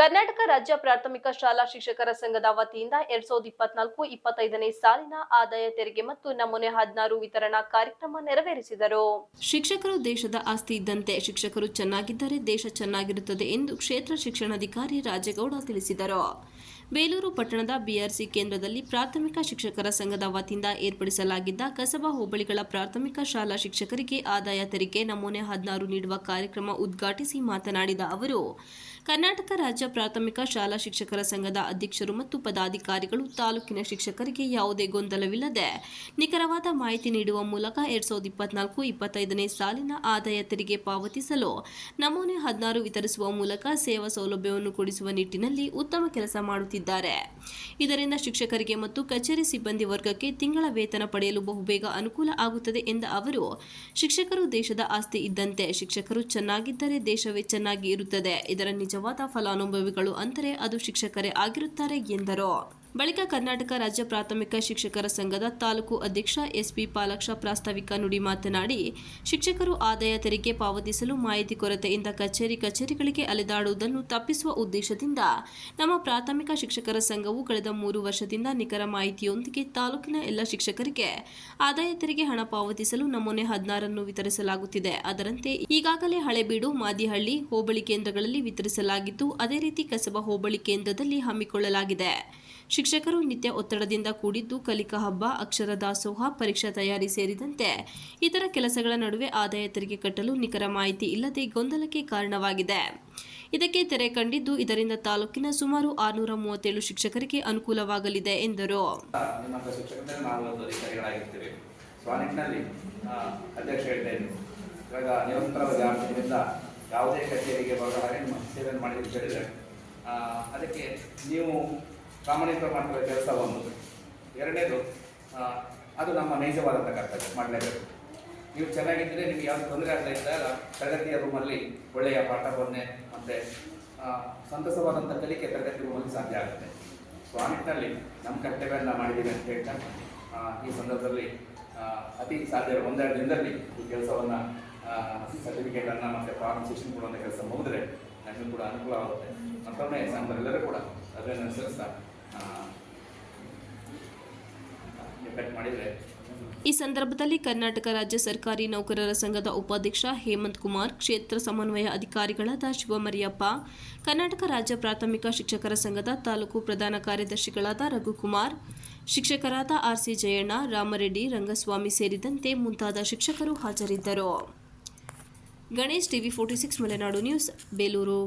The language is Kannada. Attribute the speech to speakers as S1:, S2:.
S1: ಕರ್ನಾಟಕ ರಾಜ್ಯ ಪ್ರಾಥಮಿಕ ಶಾಲಾ ಶಿಕ್ಷಕರ ಸಂಘದ ವತಿಯಿಂದ ಎರಡ್ ಸಾವಿರದ ಇಪ್ಪತ್ನಾಲ್ಕು ಇಪ್ಪತ್ತೈದನೇ ಸಾಲಿನ ಆದಾಯ ತೆರಿಗೆ ಮತ್ತು ನಮೂನೆ ಹದಿನಾರು ವಿತರಣಾ ಕಾರ್ಯಕ್ರಮ ನೆರವೇರಿಸಿದರು. ಶಿಕ್ಷಕರು ದೇಶದ ಆಸ್ತಿ ಇದ್ದಂತೆ ಶಿಕ್ಷಕರು ಚೆನ್ನಾಗಿದ್ದರೆ ದೇಶ ಚೆನ್ನಾಗಿರುತ್ತದೆ ಎಂದು ಕ್ಷೇತ್ರ ಶಿಕ್ಷಣಾಧಿಕಾರಿ ರಾಜೇಗೌಡ ತಿಳಿಸಿದರು. ಬೇಲೂರು ಪಟ್ಟಣದ ಬಿಆರ್ಸಿ ಕೇಂದ್ರದಲ್ಲಿ ಪ್ರಾಥಮಿಕ ಶಿಕ್ಷಕರ ಸಂಘದ ವತಿಯಿಂದ ಏರ್ಪಡಿಸಲಾಗಿದ್ದ ಕಸಬಾ ಹೋಬಳಿಗಳ ಪ್ರಾಥಮಿಕ ಶಾಲಾ ಶಿಕ್ಷಕರಿಗೆ ಆದಾಯ ತೆರಿಗೆ ನಮೂನೆ ಹದಿನಾರು ನೀಡುವ ಕಾರ್ಯಕ್ರಮ ಉದ್ಘಾಟಿಸಿ ಮಾತನಾಡಿದ ಅವರು ಕರ್ನಾಟಕ ರಾಜ್ಯ ಪ್ರಾಥಮಿಕ ಶಾಲಾ ಶಿಕ್ಷಕರ ಸಂಘದ ಅಧ್ಯಕ್ಷರು ಮತ್ತು ಪದಾಧಿಕಾರಿಗಳು ತಾಲೂಕಿನ ಶಿಕ್ಷಕರಿಗೆ ಯಾವುದೇ ಗೊಂದಲವಿಲ್ಲದೆ ನಿಖರವಾದ ಮಾಹಿತಿ ನೀಡುವ ಮೂಲಕ ಎರಡ್ ಸಾವಿರದ ಇಪ್ಪತ್ನಾಲ್ಕು ಇಪ್ಪತ್ತೈದನೇ ಸಾಲಿನ ಆದಾಯ ತೆರಿಗೆ ಪಾವತಿಸಲು ನಮೂನೆ ಹದಿನಾರು ವಿತರಿಸುವ ಮೂಲಕ ಸೇವಾ ಸೌಲಭ್ಯವನ್ನು ಕೊಡಿಸುವ ನಿಟ್ಟಿನಲ್ಲಿ ಉತ್ತಮ ಕೆಲಸ ಮಾಡುತ್ತಿದ್ದಾರೆ. ಇದರಿಂದ ಶಿಕ್ಷಕರಿಗೆ ಮತ್ತು ಕಚೇರಿ ಸಿಬ್ಬಂದಿ ವರ್ಗಕ್ಕೆ ತಿಂಗಳ ವೇತನ ಪಡೆಯಲು ಬಹುಬೇಗ ಅನುಕೂಲ ಆಗುತ್ತದೆ ಎಂದ ಅವರು, ಶಿಕ್ಷಕರು ದೇಶದ ಆಸ್ತಿ ಇದ್ದಂತೆ ಶಿಕ್ಷಕರು ಚೆನ್ನಾಗಿದ್ದರೆ ದೇಶವೇ ಚೆನ್ನಾಗಿ ಇರುತ್ತದೆ. ಇದರ ನಿಜವಾದ ಫಲಾನುಭವಿಗಳು ಅಂದರೆ ಅದು ಶಿಕ್ಷಕರೇ ಆಗಿರುತ್ತಾರೆ ಎಂದರು. ಬಳಿಕ ಕರ್ನಾಟಕ ರಾಜ್ಯ ಪ್ರಾಥಮಿಕ ಶಿಕ್ಷಕರ ಸಂಘದ ತಾಲೂಕು ಅಧ್ಯಕ್ಷ ಎಸ್ಪಿ ಪಾಲಾಕ್ಷ ಪ್ರಾಸ್ತಾವಿಕ ನುಡಿ ಮಾತನಾಡಿ, ಶಿಕ್ಷಕರು ಆದಾಯ ತೆರಿಗೆ ಪಾವತಿಸಲು ಮಾಹಿತಿ ಕೊರತೆಯಿಂದ ಕಚೇರಿ ಕಚೇರಿಗಳಿಗೆ ಅಲೆದಾಡುವುದನ್ನು ತಪ್ಪಿಸುವ ಉದ್ದೇಶದಿಂದ ನಮ್ಮ ಪ್ರಾಥಮಿಕ ಶಿಕ್ಷಕರ ಸಂಘವು ಕಳೆದ ಮೂರು ವರ್ಷದಿಂದ ನಿಖರ ಮಾಹಿತಿಯೊಂದಿಗೆ ತಾಲೂಕಿನ ಎಲ್ಲ ಶಿಕ್ಷಕರಿಗೆ ಆದಾಯ ತೆರಿಗೆ ಹಣ ಪಾವತಿಸಲು ನಮೂನೆ ಹದಿನಾರನ್ನು ವಿತರಿಸಲಾಗುತ್ತಿದೆ. ಅದರಂತೆ ಈಗಾಗಲೇ ಹಳೆಬೀಡು ಮಾದಿಹಳ್ಳಿ ಹೋಬಳಿ ಕೇಂದ್ರಗಳಲ್ಲಿ ವಿತರಿಸಲಾಗಿದ್ದು, ಅದೇ ರೀತಿ ಕಸಬಾ ಹೋಬಳಿ ಕೇಂದ್ರದಲ್ಲಿ ಹಮ್ಮಿಕೊಳ್ಳಲಾಗಿದೆ. ಶಿಕ್ಷಕರು ನಿತ್ಯ ಒತ್ತಡದಿಂದ ಕೂಡಿದ್ದು ಕಲಿಕಾ ಹಬ್ಬ, ಅಕ್ಷರ ದಾಸೋಹ, ಪರೀಕ್ಷಾ ತಯಾರಿ ಸೇರಿದಂತೆ ಇತರ ಕೆಲಸಗಳ ನಡುವೆ ಆದಾಯ ತೆರಿಗೆ ಕಟ್ಟಲು ನಿಖರ ಮಾಹಿತಿ ಇಲ್ಲದೆ ಗೊಂದಲಕ್ಕೆ ಕಾರಣವಾಗಿದೆ. ಇದಕ್ಕೆ ತೆರೆ ಕಂಡಿದ್ದು ಇದರಿಂದ ತಾಲೂಕಿನ ಸುಮಾರು ಆರುನೂರ ಮೂವತ್ತೇಳು ಶಿಕ್ಷಕರಿಗೆ ಅನುಕೂಲವಾಗಲಿದೆ ಎಂದರು.
S2: ಇವಾಗ ನಿರಂತರವಾಗಿ ಆರು ಯಾವುದೇ ಕಚೇರಿಗೆ ಬರೋ ಹಾಗೆ ನಿಮ್ಮ ಸೇವೆಯನ್ನು ಅದಕ್ಕೆ ನೀವು ಪ್ರಾಮಾಣಿಕ ಮಾಡ್ತಾರೆ ಕೆಲಸ ಒಂದು. ಎರಡನೇದು ಅದು ನಮ್ಮ ನೈಜವಾದಂಥ ಕರ್ತವ್ಯ, ಮಾಡಲೇಬೇಕು. ನೀವು ಚೆನ್ನಾಗಿದ್ದರೆ ನಿಮ್ಗೆ ಯಾವುದು ತೊಂದರೆ ಆಗದೇ ಇದ್ದಾಗ ತರಗತಿಯ ರೂಮಲ್ಲಿ ಒಳ್ಳೆಯ ಪಾಠ ಬೋಧನೆ ಮತ್ತು ಸಂತಸವಾದಂಥ ಕಲಿಕೆ ತರಗತಿ ರೂಮಲ್ಲಿ ಸಾಧ್ಯ ಆಗುತ್ತೆ. ಸೊ ಆ ನಮ್ಮ ಕರ್ತವ್ಯವನ್ನು ಮಾಡಿದ್ದೀವಿ ಅಂತ ಹೇಳ್ತಾ ಈ ಸಂದರ್ಭದಲ್ಲಿ ಅತಿ ಸಾಧ್ಯ ಒಂದೆರಡು ದಿನದಲ್ಲಿ ಈ ಕೆಲಸವನ್ನು ಸರ್ಟಿಫಿಕೇಟನ್ನು ಮತ್ತು ಫಾರ್ಮ್ ಸೆಷನ್ ಕೊಡುವಂಥ ಕೆಲಸ ಮುಗಿದ್ರೆ, ನಮಗೂ ಕೂಡ ಅನುಕೂಲ ಆಗುತ್ತೆ. ಮತ್ತೊಮ್ಮೆ ಎಲ್ಲರೂ ಕೂಡ, ಅದನ್ನು ಅನುಸರಿಸ್ತಾ
S1: ಈ ಸಂದರ್ಭದಲ್ಲಿ ಕರ್ನಾಟಕ ರಾಜ್ಯ ಸರ್ಕಾರಿ ನೌಕರರ ಸಂಘದ ಉಪಾಧ್ಯಕ್ಷ ಹೇಮಂತ್ ಕುಮಾರ್, ಕ್ಷೇತ್ರ ಸಮನ್ವಯ ಅಧಿಕಾರಿಗಳಾದ ಶಿವಮರಿಯಪ್ಪ, ಕರ್ನಾಟಕ ರಾಜ್ಯ ಪ್ರಾಥಮಿಕ ಶಿಕ್ಷಕರ ಸಂಘದ ತಾಲೂಕು ಪ್ರಧಾನ ಕಾರ್ಯದರ್ಶಿಗಳಾದ ರಘುಕುಮಾರ್, ಶಿಕ್ಷಕರಾದ ಆರ್ಸಿ ಜಯಣ್ಣ, ರಾಮರೆಡ್ಡಿ, ರಂಗಸ್ವಾಮಿ ಸೇರಿದಂತೆ ಮುಂತಾದ ಶಿಕ್ಷಕರು ಹಾಜರಿದ್ದರು. Ganesh TV forty six, Malenadu news, Belur.